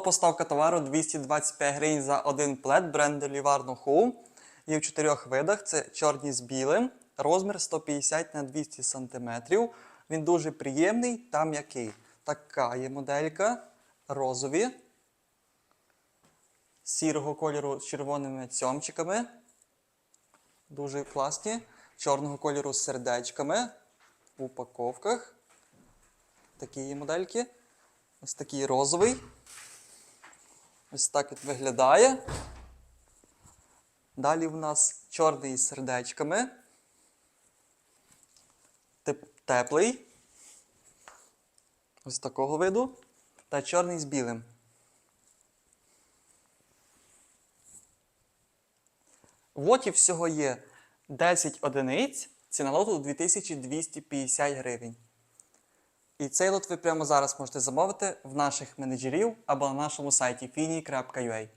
Поставка товару 225 гривень за один плед бренду Livarno Home. Є в чотирьох видах: це чорний з білим, розмір 150 на 200 см. Він дуже приємний та м'який. Така є моделька. Розові. Сірого кольору з червоними цьомчиками. Дуже класні. Чорного кольору з сердечками в упаковках. Такі є модельки. Ось такий розовий. Ось так він виглядає. Далі в нас чорний з сердечками. Теп- Теплий. Ось такого виду. Та чорний з білим. В лоті всього є 10 одиниць. Ціна лоту 2250 гривень. І цей лот ви прямо зараз можете замовити в наших менеджерів або на нашому сайті fini.ua.